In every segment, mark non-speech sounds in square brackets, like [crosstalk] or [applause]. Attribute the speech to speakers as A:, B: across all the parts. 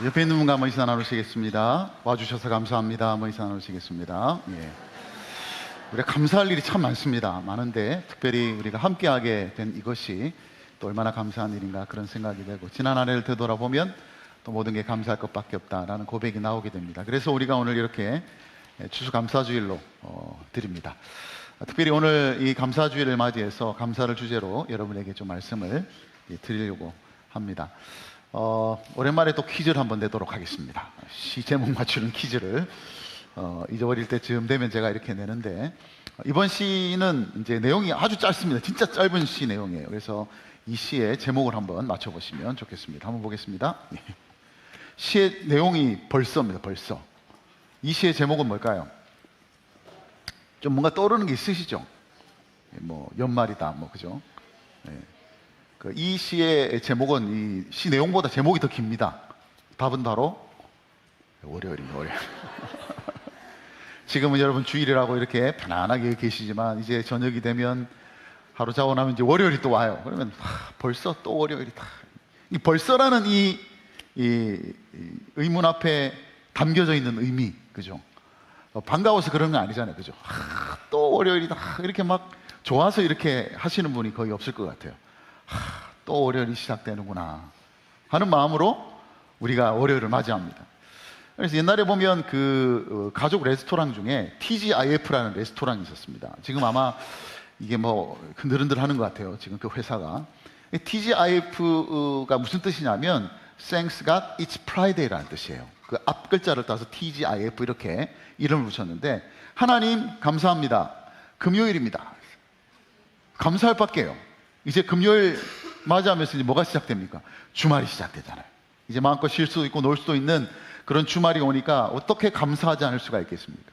A: 옆에 있는 분과 한번 인사 나누시겠습니다. 와주셔서 감사합니다. 한번 인사 나누시겠습니다. 예. 우리가 감사할 일이 참 많습니다. 많은데 특별히 우리가 함께하게 된 이것이 또 얼마나 감사한 일인가 그런 생각이 되고 지난 한 해를 되돌아보면 또 모든 게 감사할 것밖에 없다라는 고백이 나오게 됩니다. 그래서 우리가 오늘 이렇게 추수감사주일로 어, 드립니다. 특별히 오늘 이 감사주일을 맞이해서 감사를 주제로 여러분에게 좀 말씀을 예, 드리려고 합니다. 어, 오랜만에 또 퀴즈를 한번 내도록 하겠습니다. 시 제목 맞추는 퀴즈를 어, 잊어버릴 때쯤 되면 제가 이렇게 내는데 어, 이번 시는 이제 내용이 아주 짧습니다. 진짜 짧은 시 내용이에요. 그래서 이 시의 제목을 한번 맞춰보시면 좋겠습니다. 한번 보겠습니다. 예. 시의 내용이 벌써입니다. 벌써. 이 시의 제목은 뭘까요? 좀 뭔가 떠오르는 게 있으시죠? 예, 뭐 연말이다, 뭐 그죠? 예. 그이 시의 제목은 이 시 내용보다 제목이 더 깁니다. 답은 바로 월요일입니다. 월요일. [laughs] 지금은 여러분 주일이라고 이렇게 편안하게 계시지만 이제 저녁이 되면 하루 자고 나면 이제 월요일이 또 와요. 그러면 하, 벌써 또 월요일이다. 이 벌써라는 이, 이, 이 의문 앞에 담겨져 있는 의미, 그죠? 어, 반가워서 그런 건 아니잖아요, 그죠? 하, 또 월요일이다. 이렇게 막 좋아서 이렇게 하시는 분이 거의 없을 것 같아요. 하, 또 월요일이 시작되는구나 하는 마음으로 우리가 월요일을 맞이합니다. 그래서 옛날에 보면 그 어, 가족 레스토랑 중에 TGIF라는 레스토랑이 있었습니다. 지금 아마 이게 뭐 흔들흔들 하는 것 같아요. 지금 그 회사가. TGIF가 무슨 뜻이냐면 Thanks God It's Friday라는 뜻이에요. 그 앞 글자를 따서 TGIF 이렇게 이름을 붙였는데 하나님 감사합니다. 금요일입니다. 감사할 밖에요. 이제 금요일 맞이하면서 이제 뭐가 시작됩니까? 주말이 시작되잖아요. 이제 마음껏 쉴 수도 있고 놀 수도 있는 그런 주말이 오니까 어떻게 감사하지 않을 수가 있겠습니까?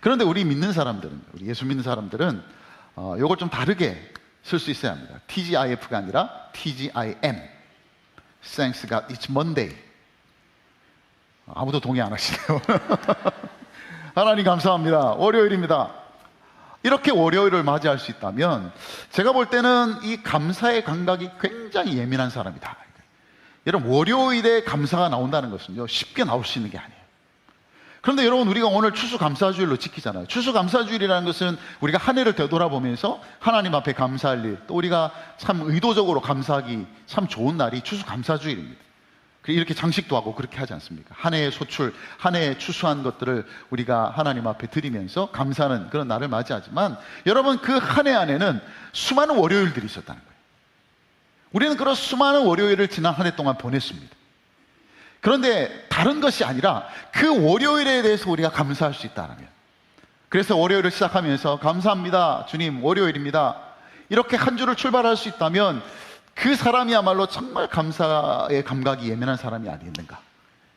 A: 그런데 우리 믿는 사람들은, 우리 예수 믿는 사람들은 어, 이걸 좀 다르게 쓸 수 있어야 합니다. TGIF가 아니라 TGIM. Thanks God, it's Monday. 아무도 동의 안 하시네요. [laughs] 하나님 감사합니다. 월요일입니다. 이렇게 월요일을 맞이할 수 있다면 제가 볼 때는 이 감사의 감각이 굉장히 예민한 사람이다. 여러분 월요일에 감사가 나온다는 것은요 쉽게 나올 수 있는 게 아니에요. 그런데 여러분 우리가 오늘 추수감사주일로 지키잖아요. 추수감사주일이라는 것은 우리가 한 해를 되돌아보면서 하나님 앞에 감사할 일, 또 우리가 참 의도적으로 감사하기 참 좋은 날이 추수감사주일입니다. 이렇게 장식도 하고 그렇게 하지 않습니까? 한 해의 소출, 한 해에 추수한 것들을 우리가 하나님 앞에 드리면서 감사하는 그런 날을 맞이하지만 여러분 그 한 해 안에는 수많은 월요일들이 있었다는 거예요. 우리는 그런 수많은 월요일을 지난 한 해 동안 보냈습니다. 그런데 다른 것이 아니라 그 월요일에 대해서 우리가 감사할 수 있다면 그래서 월요일을 시작하면서 감사합니다. 주님, 월요일입니다. 이렇게 한 주를 출발할 수 있다면 그 사람이야말로 정말 감사의 감각이 예민한 사람이 아니겠는가.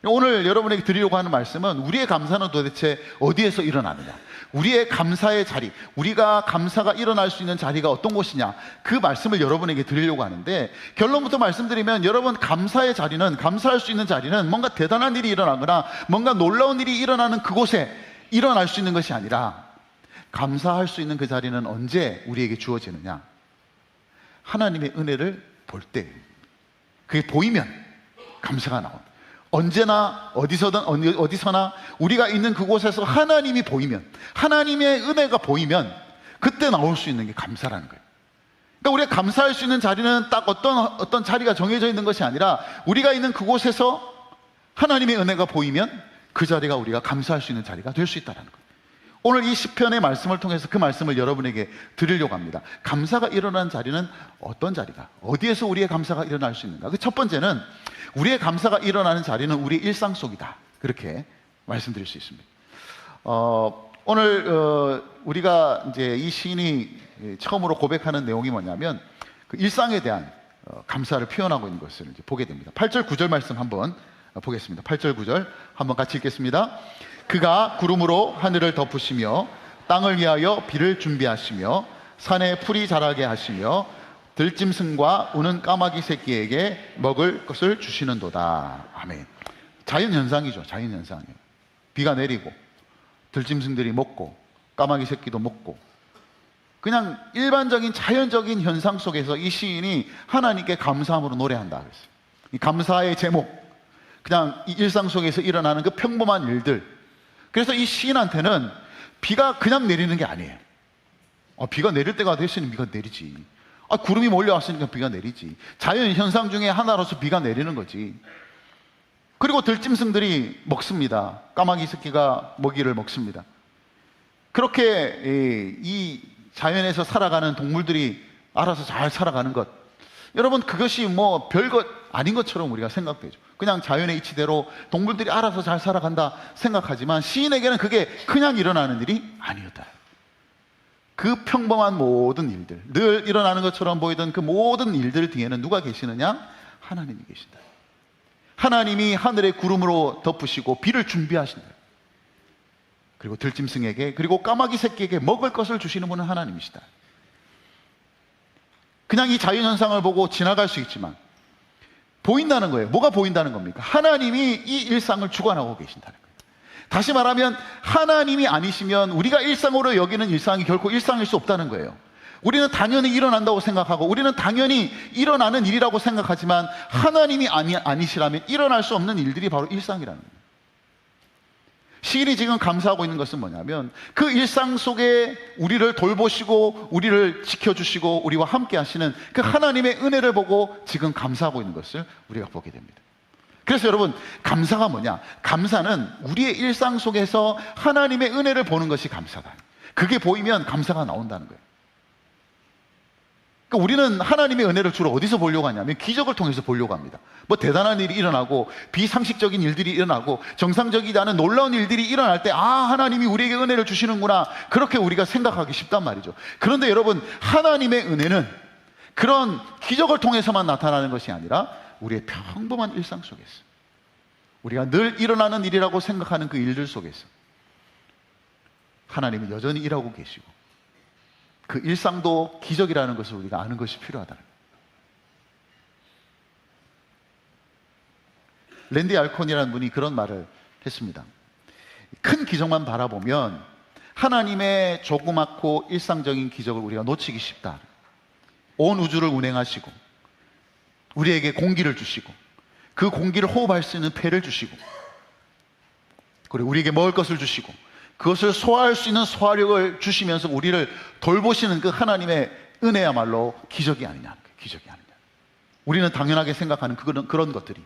A: 오늘 여러분에게 드리려고 하는 말씀은 우리의 감사는 도대체 어디에서 일어나느냐. 우리의 감사의 자리, 우리가 감사가 일어날 수 있는 자리가 어떤 곳이냐. 그 말씀을 여러분에게 드리려고 하는데 결론부터 말씀드리면 여러분 감사의 자리는, 감사할 수 있는 자리는 뭔가 대단한 일이 일어나거나 뭔가 놀라운 일이 일어나는 그곳에 일어날 수 있는 것이 아니라 감사할 수 있는 그 자리는 언제 우리에게 주어지느냐. 하나님의 은혜를 볼 때, 그게 보이면 감사가 나온다. 언제나 어디서든 어디서나 우리가 있는 그곳에서 하나님이 보이면 하나님의 은혜가 보이면 그때 나올 수 있는 게 감사라는 거예요. 그러니까 우리가 감사할 수 있는 자리는 딱 어떤 어떤 자리가 정해져 있는 것이 아니라 우리가 있는 그곳에서 하나님의 은혜가 보이면 그 자리가 우리가 감사할 수 있는 자리가 될 수 있다는 거예요. 오늘 이 시편의 말씀을 통해서 그 말씀을 여러분에게 드리려고 합니다. 감사가 일어나는 자리는 어떤 자리가? 어디에서 우리의 감사가 일어날 수 있는가? 그 첫 번째는 우리의 감사가 일어나는 자리는 우리 일상 속이다. 그렇게 말씀드릴 수 있습니다. 어, 오늘 어, 우리가 이제 이 시인이 처음으로 고백하는 내용이 뭐냐면 그 일상에 대한 어, 감사를 표현하고 있는 것을 이제 보게 됩니다. 8절 9절 말씀 한번 보겠습니다. 8절 9절 한번 같이 읽겠습니다. 그가 구름으로 하늘을 덮으시며 땅을 위하여 비를 준비하시며 산에 풀이 자라게 하시며 들짐승과 우는 까마귀 새끼에게 먹을 것을 주시는도다. 아멘. 자연 현상이죠. 자연 현상이에요. 비가 내리고 들짐승들이 먹고 까마귀 새끼도 먹고 그냥 일반적인 자연적인 현상 속에서 이 시인이 하나님께 감사함으로 노래한다 그랬어요. 이 감사의 제목 그냥 이 일상 속에서 일어나는 그 평범한 일들. 그래서 이 시인한테는 비가 그냥 내리는 게 아니에요. 아, 비가 내릴 때가 됐으니 비가 내리지. 아, 구름이 몰려왔으니까 비가 내리지. 자연 현상 중에 하나로서 비가 내리는 거지. 그리고 들짐승들이 먹습니다. 까마귀 새끼가 먹이를 먹습니다. 그렇게 이, 이 자연에서 살아가는 동물들이 알아서 잘 살아가는 것. 여러분 그것이 뭐 별것 아닌 것처럼 우리가 생각되죠. 그냥 자연의 이치대로 동물들이 알아서 잘 살아간다 생각하지만 시인에게는 그게 그냥 일어나는 일이 아니었다. 그 평범한 모든 일들, 늘 일어나는 것처럼 보이던 그 모든 일들 뒤에는 누가 계시느냐? 하나님이 계신다. 하나님이 하늘의 구름으로 덮으시고 비를 준비하신다. 그리고 들짐승에게 그리고 까마귀 새끼에게 먹을 것을 주시는 분은 하나님이시다. 그냥 이 자연현상을 보고 지나갈 수 있지만 보인다는 거예요. 뭐가 보인다는 겁니까? 하나님이 이 일상을 주관하고 계신다는 거예요. 다시 말하면 하나님이 아니시면 우리가 일상으로 여기는 일상이 결코 일상일 수 없다는 거예요. 우리는 당연히 일어난다고 생각하고 우리는 당연히 일어나는 일이라고 생각하지만 하나님이 아니, 아니시라면 일어날 수 없는 일들이 바로 일상이라는 거예요. 시인이 지금 감사하고 있는 것은 뭐냐면 그 일상 속에 우리를 돌보시고 우리를 지켜주시고 우리와 함께 하시는 그 하나님의 은혜를 보고 지금 감사하고 있는 것을 우리가 보게 됩니다. 그래서 여러분, 감사가 뭐냐? 감사는 우리의 일상 속에서 하나님의 은혜를 보는 것이 감사다. 그게 보이면 감사가 나온다는 거예요. 그러니까 우리는 하나님의 은혜를 주로 어디서 보려고 하냐면 기적을 통해서 보려고 합니다. 뭐 대단한 일이 일어나고 비상식적인 일들이 일어나고 정상적이지 않은 놀라운 일들이 일어날 때 아, 하나님이 우리에게 은혜를 주시는구나. 그렇게 우리가 생각하기 쉽단 말이죠. 그런데 여러분, 하나님의 은혜는 그런 기적을 통해서만 나타나는 것이 아니라 우리의 평범한 일상 속에서 우리가 늘 일어나는 일이라고 생각하는 그 일들 속에서 하나님이 여전히 일하고 계시고 그 일상도 기적이라는 것을 우리가 아는 것이 필요하다는. 랜디 알콘이라는 분이 그런 말을 했습니다. 큰 기적만 바라보면 하나님의 조그맣고 일상적인 기적을 우리가 놓치기 쉽다. 온 우주를 운행하시고 우리에게 공기를 주시고 그 공기를 호흡할 수 있는 폐를 주시고 그리고 우리에게 먹을 것을 주시고 그것을 소화할 수 있는 소화력을 주시면서 우리를 돌보시는 그 하나님의 은혜야말로 기적이 아니냐. 기적이 아니냐. 우리는 당연하게 생각하는 그런, 그런 것들이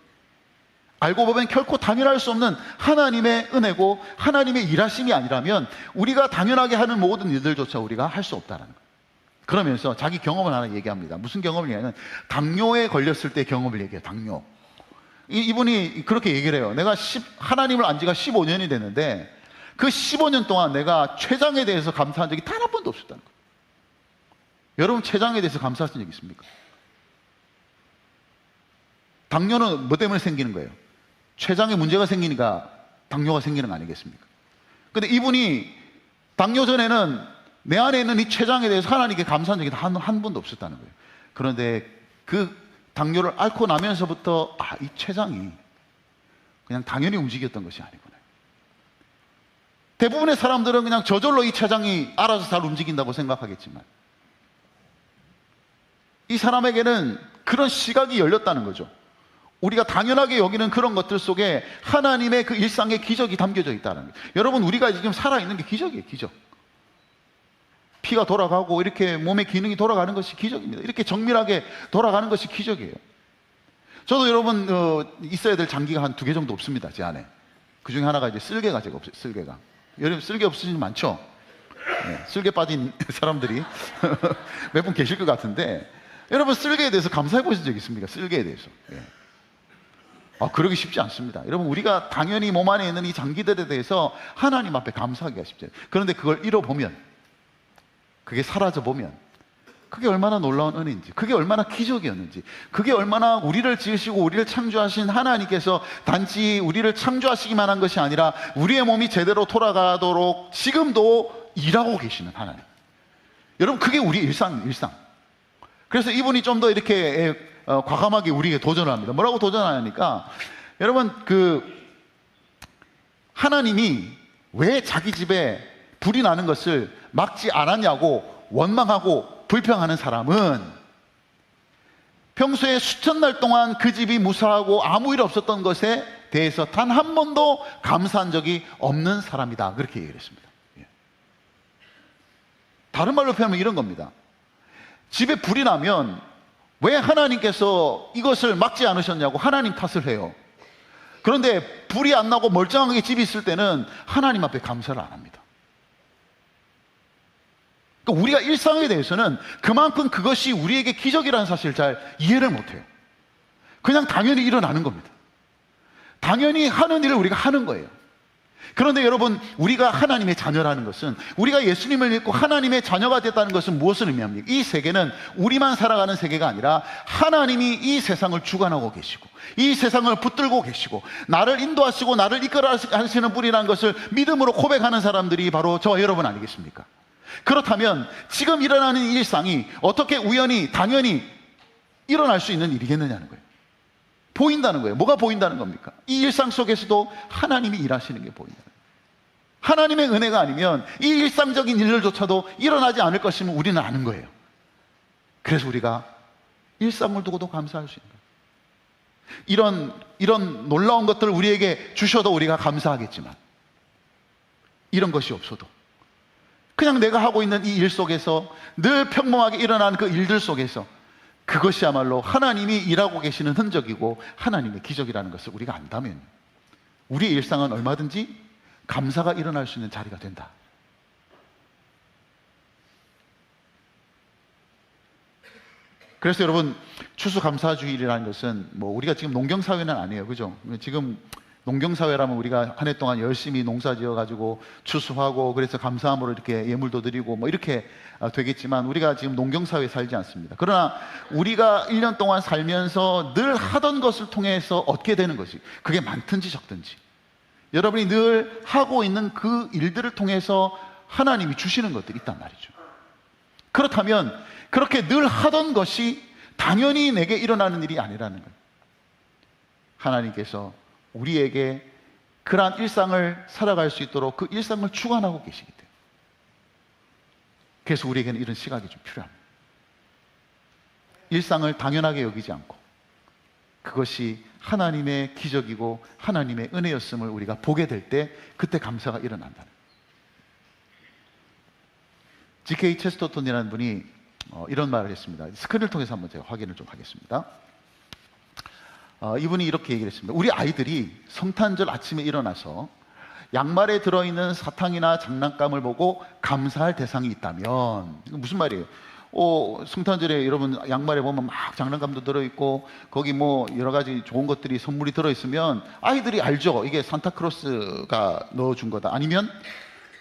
A: 알고 보면 결코 당연할 수 없는 하나님의 은혜고 하나님의 일하심이 아니라면 우리가 당연하게 하는 모든 일들조차 우리가 할 수 없다는 거예요. 그러면서 자기 경험을 하나 얘기합니다. 무슨 경험을 얘기하냐면 당뇨에 걸렸을 때 경험을 얘기해요. 당뇨. 이, 이분이 그렇게 얘기를 해요. 내가 10, 하나님을 안 지가 15년이 됐는데 그 15년 동안 내가 췌장에 대해서 감사한 적이 단 한 번도 없었다는 거예요. 여러분 췌장에 대해서 감사하신 적 있습니까? 당뇨는 뭐 때문에 생기는 거예요? 췌장에 문제가 생기니까 당뇨가 생기는 거 아니겠습니까? 근데 이분이 당뇨 전에는 내 안에 있는 이 췌장에 대해서 하나님께 감사한 적이 한, 한 번도 없었다는 거예요. 그런데 그 당뇨를 앓고 나면서부터 아, 이 췌장이 그냥 당연히 움직였던 것이 아니구나. 대부분의 사람들은 그냥 저절로 이 췌장이 알아서 잘 움직인다고 생각하겠지만 이 사람에게는 그런 시각이 열렸다는 거죠. 우리가 당연하게 여기는 그런 것들 속에 하나님의 그 일상의 기적이 담겨져 있다는 거예요. 여러분, 우리가 지금 살아있는 게 기적이에요, 기적. 피가 돌아가고 이렇게 몸의 기능이 돌아가는 것이 기적입니다. 이렇게 정밀하게 돌아가는 것이 기적이에요. 저도 여러분, 어, 있어야 될 장기가 한 두 개 정도 없습니다, 제 안에. 그 중에 하나가 이제 쓸개가 제가 없어요, 쓸개가. 여러분, 쓸개 없으신 많죠? 네, 쓸개 빠진 [laughs] 사람들이 [laughs] 몇 분 계실 것 같은데, 여러분, 쓸개에 대해서 감사해 보신 적 있습니까? 쓸개에 대해서. 예. 아, 그러기 쉽지 않습니다. 여러분, 우리가 당연히 몸 안에 있는 이 장기들에 대해서 하나님 앞에 감사하기가 쉽죠. 그런데 그걸 잃어보면, 그게 사라져 보면, 그게 얼마나 놀라운 은혜인지, 그게 얼마나 기적이었는지, 그게 얼마나 우리를 지으시고 우리를 창조하신 하나님께서 단지 우리를 창조하시기만 한 것이 아니라 우리의 몸이 제대로 돌아가도록 지금도 일하고 계시는 하나님. 여러분, 그게 우리 일상, 일상. 그래서 이분이 좀 더 이렇게 어, 과감하게 우리에게 도전을 합니다. 뭐라고 도전하니까 여러분 그 하나님이 왜 자기 집에 불이 나는 것을 막지 않았냐고 원망하고 불평하는 사람은 평소에 수천 날 동안 그 집이 무사하고 아무 일 없었던 것에 대해서 단 한 번도 감사한 적이 없는 사람이다. 그렇게 얘기를 했습니다. 예. 다른 말로 표현하면 이런 겁니다. 집에 불이 나면 왜 하나님께서 이것을 막지 않으셨냐고 하나님 탓을 해요. 그런데 불이 안 나고 멀쩡하게 집이 있을 때는 하나님 앞에 감사를 안 합니다. 그러니까 우리가 일상에 대해서는 그만큼 그것이 우리에게 기적이라는 사실을 잘 이해를 못해요. 그냥 당연히 일어나는 겁니다. 당연히 하는 일을 우리가 하는 거예요. 그런데 여러분, 우리가 하나님의 자녀라는 것은 우리가 예수님을 믿고 하나님의 자녀가 됐다는 것은 무엇을 의미합니까? 이 세계는 우리만 살아가는 세계가 아니라 하나님이 이 세상을 주관하고 계시고 이 세상을 붙들고 계시고 나를 인도하시고 나를 이끌어 하시는 분이라는 것을 믿음으로 고백하는 사람들이 바로 저와 여러분 아니겠습니까? 그렇다면 지금 일어나는 일상이 어떻게 우연히 당연히 일어날 수 있는 일이겠느냐는 거예요. 보인다는 거예요. 뭐가 보인다는 겁니까? 이 일상 속에서도 하나님이 일하시는 게 보인다. 하나님의 은혜가 아니면 이 일상적인 일들조차도 일어나지 않을 것임을 우리는 아는 거예요. 그래서 우리가 일상을 두고도 감사할 수 있는 거예요. 이런, 이런 놀라운 것들을 우리에게 주셔도 우리가 감사하겠지만, 이런 것이 없어도, 그냥 내가 하고 있는 이 일 속에서 늘 평범하게 일어나는 그 일들 속에서 그것이야말로 하나님이 일하고 계시는 흔적이고 하나님의 기적이라는 것을 우리가 안다면 우리의 일상은 얼마든지 감사가 일어날 수 있는 자리가 된다. 그래서 여러분 추수감사주일이라는 것은 뭐 우리가 지금 농경사회는 아니에요. 그죠? 지금 농경사회라면 우리가 한 해 동안 열심히 농사 지어 가지고 추수하고 그래서 감사함으로 이렇게 예물도 드리고 뭐 이렇게 아, 되겠지만 우리가 지금 농경사회에 살지 않습니다. 그러나 우리가 1년 동안 살면서 늘 하던 것을 통해서 얻게 되는 것이 그게 많든지 적든지 여러분이 늘 하고 있는 그 일들을 통해서 하나님이 주시는 것들이 있단 말이죠. 그렇다면 그렇게 늘 하던 것이 당연히 내게 일어나는 일이 아니라는 거예요. 하나님께서 우리에게 그러한 일상을 살아갈 수 있도록 그 일상을 주관하고 계시기 때문에. 그래서 우리에게는 이런 시각이 좀 필요합니다. 일상을 당연하게 여기지 않고 그것이 하나님의 기적이고 하나님의 은혜였음을 우리가 보게 될 때 그때 감사가 일어난다는 G.K. 체스터톤이라는 분이 어, 이런 말을 했습니다. 스크린을 통해서 한번 제가 확인을 좀 하겠습니다. 어, 이분이 이렇게 얘기를 했습니다. 우리 아이들이 성탄절 아침에 일어나서 양말에 들어있는 사탕이나 장난감을 보고 감사할 대상이 있다면 무슨 말이에요? 어, 성탄절에 여러분 양말에 보면 막 장난감도 들어있고 거기 뭐 여러 가지 좋은 것들이 선물이 들어있으면 아이들이 알죠. 이게 산타크로스가 넣어준 거다. 아니면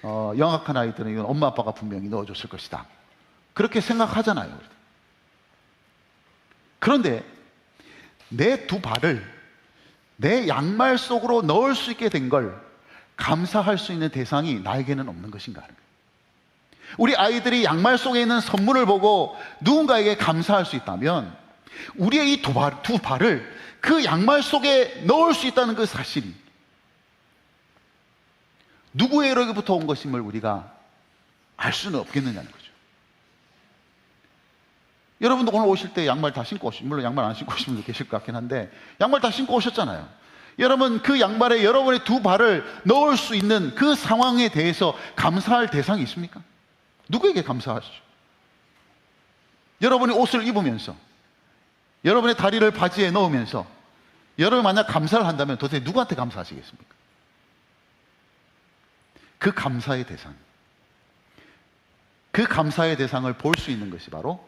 A: 어, 영악한 아이들은 이건 엄마 아빠가 분명히 넣어줬을 것이다. 그렇게 생각하잖아요. 그런데 내 두 발을 내 양말 속으로 넣을 수 있게 된 걸 감사할 수 있는 대상이 나에게는 없는 것인가 하는 거예요. 우리 아이들이 양말 속에 있는 선물을 보고 누군가에게 감사할 수 있다면 우리의 이 두 발, 두 발을 그 양말 속에 넣을 수 있다는 그 사실이 누구에게로부터 온 것임을 우리가 알 수는 없겠느냐는 거죠. 여러분도 오늘 오실 때 양말 다 신고 오시, 물론 양말 안 신고 오신 분도 계실 것 같긴 한데, 양말 다 신고 오셨잖아요. 여러분, 그 양말에 여러분의 두 발을 넣을 수 있는 그 상황에 대해서 감사할 대상이 있습니까? 누구에게 감사하시죠? 여러분이 옷을 입으면서, 여러분의 다리를 바지에 넣으면서, 여러분 만약 감사를 한다면 도대체 누구한테 감사하시겠습니까? 그 감사의 대상. 그 감사의 대상을 볼 수 있는 것이 바로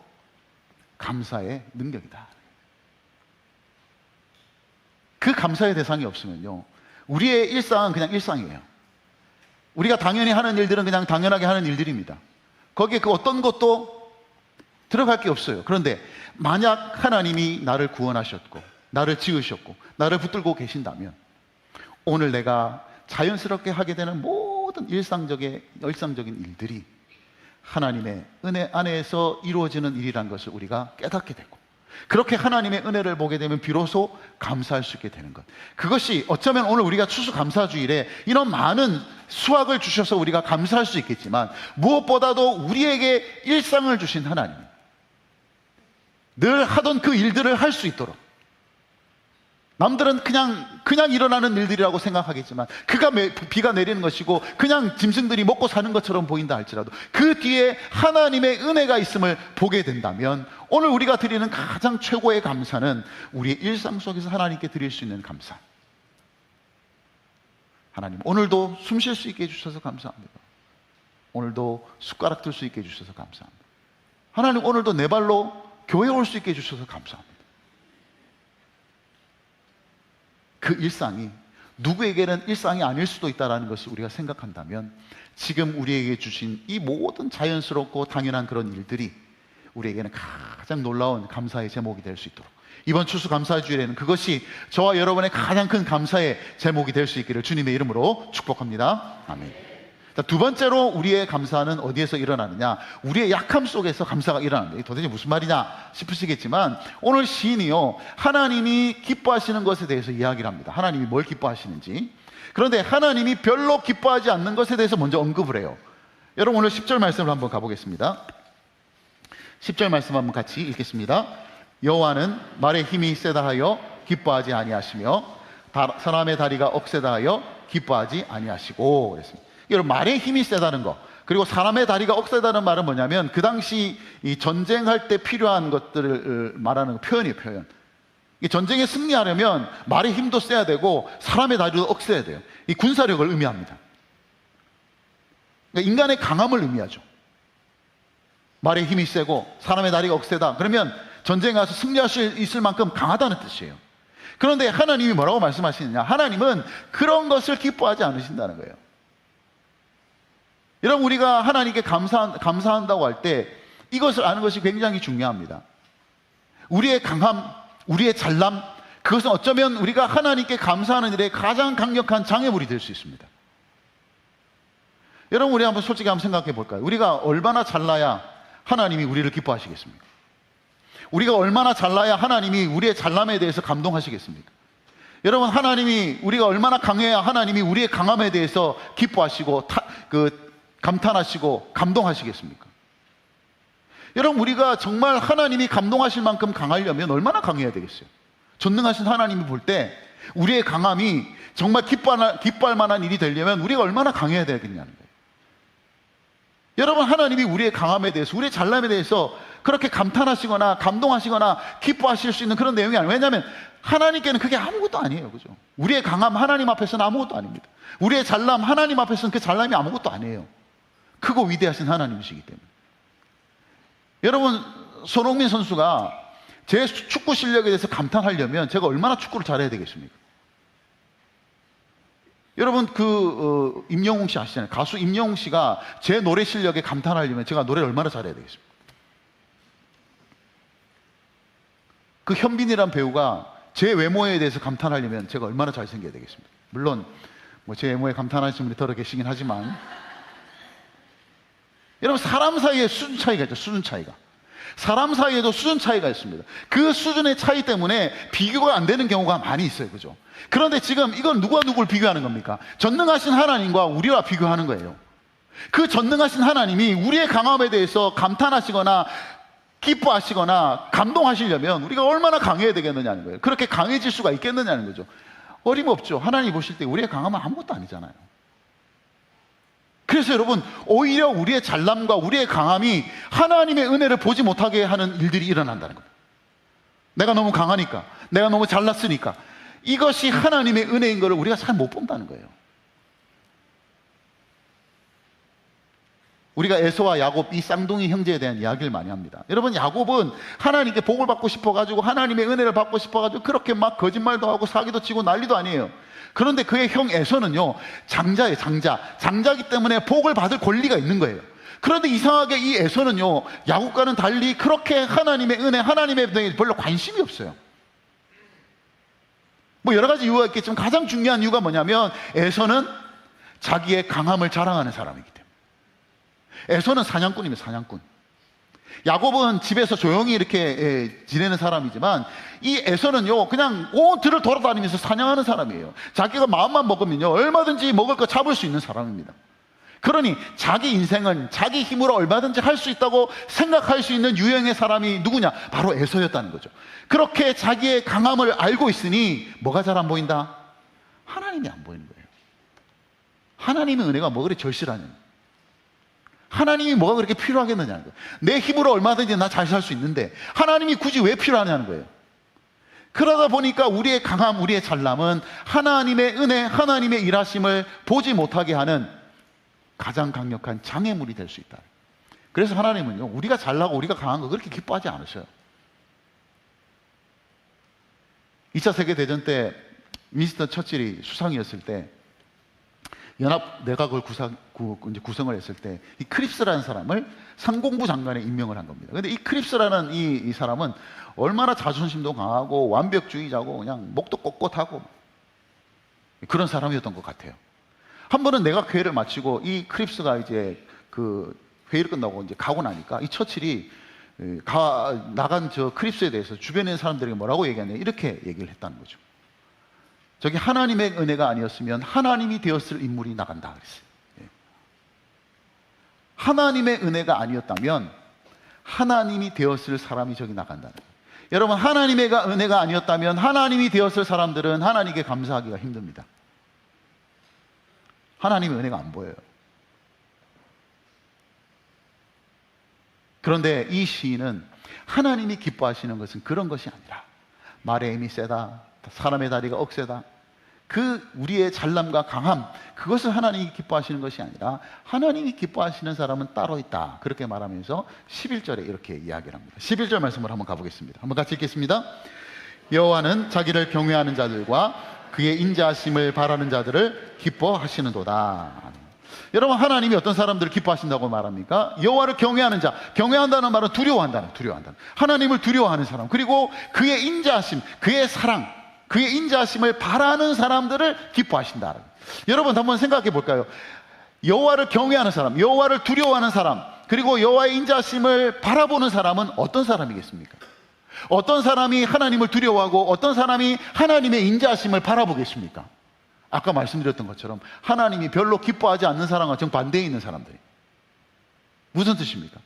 A: 감사의 능력이다. 그 감사의 대상이 없으면요. 우리의 일상은 그냥 일상이에요. 우리가 당연히 하는 일들은 그냥 당연하게 하는 일들입니다. 거기에 그 어떤 것도 들어갈 게 없어요. 그런데 만약 하나님이 나를 구원하셨고, 나를 지으셨고, 나를 붙들고 계신다면, 오늘 내가 자연스럽게 하게 되는 모든 일상적인, 일상적인 일들이 하나님의 은혜 안에서 이루어지는 일이란 것을 우리가 깨닫게 되고 그렇게 하나님의 은혜를 보게 되면 비로소 감사할 수 있게 되는 것. 그것이 어쩌면 오늘 우리가 추수감사주일에 이런 많은 수확을 주셔서 우리가 감사할 수 있겠지만 무엇보다도 우리에게 일상을 주신 하나님. 늘 하던 그 일들을 할 수 있도록 남들은 그냥 그냥 일어나는 일들이라고 생각하겠지만 그가 매- 비가 내리는 것이고 그냥 짐승들이 먹고 사는 것처럼 보인다 할지라도 그 뒤에 하나님의 은혜가 있음을 보게 된다면 오늘 우리가 드리는 가장 최고의 감사는 우리의 일상 속에서 하나님께 드릴 수 있는 감사. 하나님 오늘도 숨 쉴 수 있게 해 주셔서 감사합니다. 오늘도 숟가락 들 수 있게 해 주셔서 감사합니다. 하나님 오늘도 내 발로 교회 올 수 있게 해 주셔서 감사합니다. 그 일상이 누구에게는 일상이 아닐 수도 있다는 것을 우리가 생각한다면 지금 우리에게 주신 이 모든 자연스럽고 당연한 그런 일들이 우리에게는 가장 놀라운 감사의 제목이 될 수 있도록 이번 추수 감사 주일에는 그것이 저와 여러분의 가장 큰 감사의 제목이 될 수 있기를 주님의 이름으로 축복합니다. 아멘. 자, 두 번째로 우리의 감사는 어디에서 일어나느냐? 우리의 약함 속에서 감사가. 이게 도대체 무슨 말이냐 싶으시겠지만 오늘 시인이요. 하나님이 기뻐하시는 것에 대해서 이야기를 합니다. 하나님이 뭘 기뻐하시는지. 그런데 하나님이 별로 기뻐하지 않는 것에 대해서 먼저 언급을 해요. 여러분 오늘 10절 말씀을 한번 가보겠습니다. 10절 말씀 한번 같이 읽겠습니다. 여호와는 말의 힘이 세다 하여 기뻐하지 아니하시며 다- 사람의 다리가 억세다 하여 기뻐하지 아니하시고 그랬습니다. 여러분 말의 힘이 세다는 거 그리고 사람의 다리가 억세다는 말은 뭐냐면 그 당시 이 전쟁할 때 필요한 것들을 어, 말하는 표현이에요 표현. 이 전쟁에 승리하려면 말의 힘도 세야 되고 사람의 다리도 억세야 돼요. 이 군사력을 의미합니다. 그러니까 인간의 강함을 의미하죠. 말의 힘이 세고 사람의 다리가 억세다. 그러면 전쟁에 가서 승리할 수 있을 만큼 강하다는 뜻이에요. 그런데 하나님이 뭐라고 말씀하시느냐? 하나님은 그런 것을 기뻐하지 않으신다는 거예요. 여러분 우리가 하나님께 감사 감사한다고 할 때 이것을 아는 것이 굉장히 중요합니다. 우리의 강함, 우리의 잘남, 그것은 어쩌면 우리가 하나님께 감사하는 일에 가장 강력한 장애물이 될 수 있습니다. 여러분 우리 한번 솔직히 한번 생각해 볼까요? 우리가 얼마나 잘나야 하나님이 우리를 기뻐하시겠습니까? 우리가 얼마나 잘나야 하나님이 우리의 잘남에 대해서 감동하시겠습니까? 여러분 하나님이 우리가 얼마나 강해야 하나님이 우리의 강함에 대해서 기뻐하시고 타- 그 감탄하시고 감동하시겠습니까? 여러분 우리가 정말 하나님이 감동하실 만큼 강하려면 얼마나 강해야 되겠어요? 전능하신 하나님이 볼 때 우리의 강함이 정말 기뻐할, 기뻐할 만한 일이 되려면 우리가 얼마나 강해야 되겠냐는 거예요. 여러분 하나님이 우리의 강함에 대해서 우리의 잘남에 대해서 그렇게 감탄하시거나 감동하시거나 기뻐하실 수 있는 그런 내용이 아니에요. 왜냐하면 하나님께는 그게 아무것도 아니에요. 그죠? 우리의 강함 하나님 앞에서는 아무것도 아닙니다. 우리의 잘남 하나님 앞에서는 그 잘남이 아무것도 아니에요. 크고 위대하신 하나님이시기 때문에. 여러분 손흥민 선수가 제 축구 실력에 대해서 감탄하려면 제가 얼마나 축구를 잘해야 되겠습니까? 여러분 그 어, 임영웅 씨 아시잖아요. 가수 임영웅 씨가 제 노래 실력에 감탄하려면 제가 노래를 얼마나 잘해야 되겠습니까? 그 현빈이란 배우가 제 외모에 대해서 감탄하려면 제가 얼마나 잘생겨야 되겠습니까? 물론 뭐 제 외모에 감탄하시는 분이 더러 계시긴 하지만 여러분 사람 사이에 수준 차이가 있죠. 수준 차이가. 사람 사이에도 수준 차이가 있습니다. 그 수준의 차이 때문에 비교가 안 되는 경우가 많이 있어요. 그죠? 그런데 지금 이건 누가 누구를 비교하는 겁니까? 전능하신 하나님과 우리와 비교하는 거예요. 그 전능하신 하나님이 우리의 강함에 대해서 감탄하시거나 기뻐하시거나 감동하시려면 우리가 얼마나 강해야 되겠느냐는 거예요. 그렇게 강해질 수가 있겠느냐는 거죠. 어림없죠. 하나님 보실 때 우리의 강함은 아무것도 아니잖아요. 그래서 여러분, 오히려 우리의 잘남과 우리의 강함이 하나님의 은혜를 보지 못하게 하는 일들이 일어난다는 겁니다. 내가 너무 강하니까, 내가 너무 잘났으니까, 이것이 하나님의 은혜인 것을 우리가 잘 못 본다는 거예요. 우리가 에서와 야곱 이 쌍둥이 형제에 대한 이야기를 많이 합니다. 여러분 야곱은 하나님께 복을 받고 싶어 가지고 하나님의 은혜를 받고 싶어 가지고 그렇게 막 거짓말도 하고 사기도 치고 난리도 아니에요. 그런데 그의 형 에서는요 장자예요 장자 장자기 때문에 복을 받을 권리가 있는 거예요. 그런데 이상하게 이 에서는요 야곱과는 달리 그렇게 하나님의 은혜 하나님의 은혜에 별로 관심이 없어요. 뭐 여러 가지 이유가 있겠지만 가장 중요한 이유가 뭐냐면 에서는 자기의 강함을 자랑하는 사람이기 때문에. 에서는 사냥꾼입니다, 사냥꾼. 야곱은 집에서 조용히 이렇게 예, 지내는 사람이지만 이 에서는요 그냥 온 들을 돌아다니면서 사냥하는 사람이에요. 자기가 마음만 먹으면요 얼마든지 먹을 거 잡을 수 있는 사람입니다. 그러니 자기 인생은 자기 힘으로 얼마든지 할 수 있다고 생각할 수 있는 유형의 사람이 누구냐? 바로 에서였다는 거죠. 그렇게 자기의 강함을 알고 있으니 뭐가 잘 안 보인다? 하나님이 안 보이는 거예요. 하나님의 은혜가 뭐 그리 절실하냐? 하나님이 뭐가 그렇게 필요하겠느냐는 거예요. 내 힘으로 얼마든지 나 잘 살 수 있는데 하나님이 굳이 왜 필요하냐는 거예요. 그러다 보니까 우리의 강함, 우리의 잘남은 하나님의 은혜, 하나님의 일하심을 보지 못하게 하는 가장 강력한 장애물이 될 수 있다. 그래서 하나님은요, 우리가 잘나고 우리가 강한 거 그렇게 기뻐하지 않으셔요. 2차 세계대전 때 윈스턴 처칠이 수상이었을 때 연합 내각을 구상, 구, 이제 구성을 했을 때 이 크립스라는 사람을 상공부 장관에 임명을 한 겁니다. 근데 이 크립스라는 이, 이 사람은 얼마나 자존심도 강하고 완벽주의자고 그냥 목도 꼿꼿하고 그런 사람이었던 것 같아요. 한 번은 내각 회의를 마치고 이 크립스가 이제 그 회의를 끝나고 이제 가고 나니까 이 처칠이 에, 가, 나간 저 크립스에 대해서 있는 사람들에게 뭐라고 얘기하냐 이렇게 얘기를 했다는 거죠. 저기 하나님의 은혜가 아니었으면 하나님이 되었을 인물이 나간다 그랬어요. 예. 하나님의 은혜가 아니었다면 하나님이 되었을 사람이 저기 나간다는 거예요. 여러분 하나님의 은혜가 아니었다면 하나님이 되었을 사람들은 하나님께 감사하기가 힘듭니다. 하나님의 은혜가 안 보여요. 그런데 이 시인은 하나님이 기뻐하시는 것은 그런 것이 아니라 말의 힘이 세다, 사람의 다리가 억세다. 그 우리의 잘남과 강함, 그것을 하나님이 기뻐하시는 것이 아니라 하나님이 기뻐하시는 사람은 따로 있다. 그렇게 말하면서 11절에 이렇게 이야기를 합니다. 11절 말씀을 한번 가보겠습니다. 한번 같이 읽겠습니다. 여호와는 자기를 경외하는 자들과 그의 인자하심을 바라는 자들을 기뻐하시는도다. 여러분 하나님이 어떤 사람들을 기뻐하신다고 말합니까? 여호와를 경외하는 자, 경외한다는 말은 두려워한다는, 두려워한다는. 하나님을 두려워하는 사람, 그리고 그의 인자하심, 그의 사랑, 그의 인자하심을 바라는 사람들을 기뻐하신다. 여러분 한번 생각해 볼까요? 여호와를 경외하는 사람, 여호와를 두려워하는 사람, 그리고 여호와의 인자하심을 바라보는 사람은 어떤 사람이겠습니까? 어떤 사람이 하나님을 두려워하고 어떤 사람이 하나님의 인자하심을 바라보겠습니까? 아까 말씀드렸던 것처럼 하나님이 별로 기뻐하지 않는 사람과 정반대에 있는 사람들이 무슨 뜻입니까?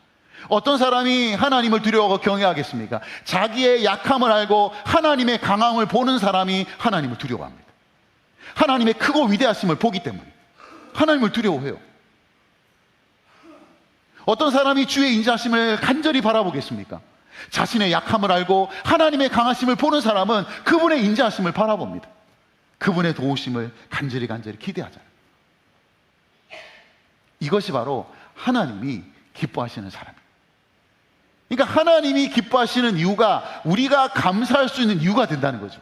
A: 어떤 사람이 하나님을 두려워하고 경외하겠습니까? 자기의 약함을 알고 하나님의 강함을 보는 사람이 하나님을 두려워합니다. 하나님의 크고 위대하심을 보기 때문에 하나님을 두려워해요. 어떤 사람이 주의 인자심을 간절히 바라보겠습니까? 자신의 약함을 알고 하나님의 강하심을 보는 사람은 그분의 인자하심을 바라봅니다. 그분의 도우심을 간절히 간절히 기대하잖아요. 이것이 바로 하나님이 기뻐하시는 사람입니다. 그러니까 하나님이 기뻐하시는 이유가 우리가 감사할 수 있는 이유가 된다는 거죠.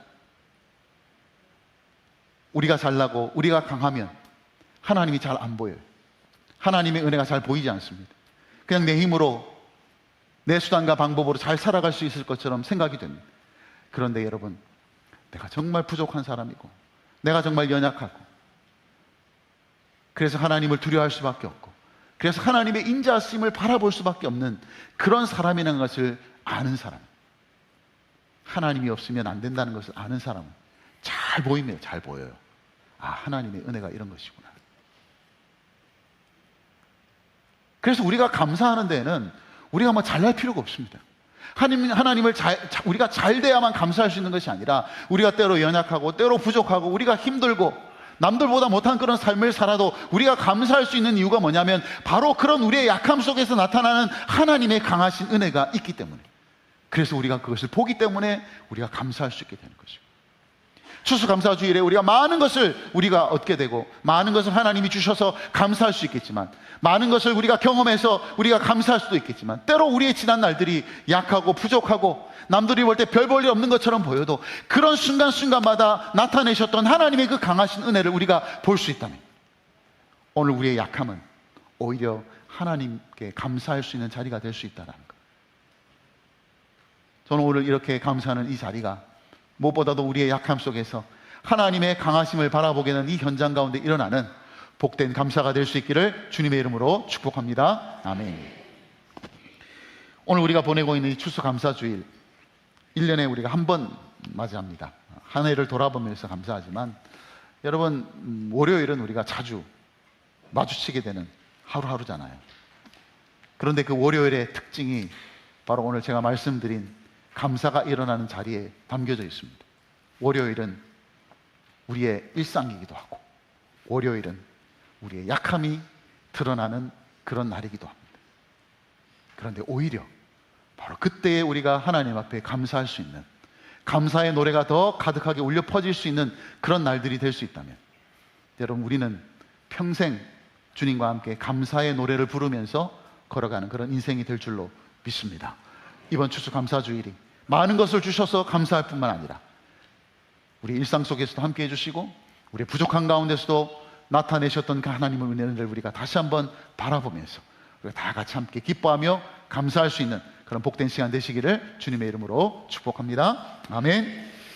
A: 우리가 잘나고 우리가 강하면 하나님이 잘 안 보여요. 하나님의 은혜가 잘 보이지 않습니다. 그냥 내 힘으로 내 수단과 방법으로 잘 살아갈 수 있을 것처럼 생각이 됩니다. 그런데 여러분, 내가 정말 부족한 사람이고, 내가 정말 연약하고, 그래서 하나님을 두려워할 수밖에 없고, 그래서 하나님의 인자심을 바라볼 수밖에 없는 그런 사람이라는 것을 아는 사람. 하나님이 없으면 안 된다는 것을 아는 사람은 잘 보입니다. 잘 보여요. 아, 하나님의 은혜가 이런 것이구나. 그래서 우리가 감사하는 데에는 우리가 뭐 잘날 필요가 없습니다. 하나님, 하나님을 잘, 우리가 잘 돼야만 감사할 수 있는 것이 아니라 우리가 때로 연약하고 때로 부족하고 우리가 힘들고 남들보다 못한 그런 삶을 살아도 우리가 감사할 수 있는 이유가 뭐냐면 바로 그런 우리의 약함 속에서 나타나는 하나님의 강하신 은혜가 있기 때문에. 그래서 우리가 그것을 보기 때문에 우리가 감사할 수 있게 되는 것이고 추수감사주일에 우리가 많은 것을 우리가 얻게 되고 많은 것을 하나님이 주셔서 감사할 수 있겠지만 많은 것을 우리가 경험해서 우리가 감사할 수도 있겠지만 때로 우리의 지난 날들이 약하고 부족하고 남들이 볼 때 별 볼 일 없는 것처럼 보여도 그런 순간순간마다 나타내셨던 하나님의 그 강하신 은혜를 우리가 볼 수 있다면 오늘 우리의 약함은 오히려 하나님께 감사할 수 있는 자리가 될 수 있다는 것. 저는 오늘 이렇게 감사하는 이 자리가 무엇보다도 우리의 약함 속에서 하나님의 강하심을 바라보게 되는 이 현장 가운데 일어나는 복된 감사가 될 수 있기를 주님의 이름으로 축복합니다. 아멘. 오늘 우리가 보내고 있는 이 추수감사주일 1년에 우리가 한 번 맞이합니다. 한 해를 돌아보면서 감사하지만 여러분 음, 월요일은 우리가 자주 마주치게 되는 하루하루잖아요. 그런데 그 월요일의 특징이 바로 오늘 제가 말씀드린 감사가 일어나는 자리에 담겨져 있습니다. 월요일은 우리의 일상이기도 하고, 월요일은 우리의 약함이 드러나는 그런 날이기도 합니다. 그런데 오히려 바로 그때에 우리가 하나님 앞에 감사할 수 있는 감사의 노래가 더 가득하게 울려 퍼질 수 있는 그런 날들이 될 수 있다면 여러분 우리는 평생 주님과 함께 감사의 노래를 부르면서 걸어가는 그런 인생이 될 줄로 믿습니다. 이번 추수 감사 주일이 많은 것을 주셔서 감사할 뿐만 아니라 우리 일상 속에서도 함께 해주시고 우리 부족한 가운데서도 나타내셨던 그 하나님의 은혜를 우리가 다시 한번 바라보면서 우리가 다 같이 함께 기뻐하며 감사할 수 있는 그런 복된 시간 되시기를 주님의 이름으로 축복합니다. 아멘.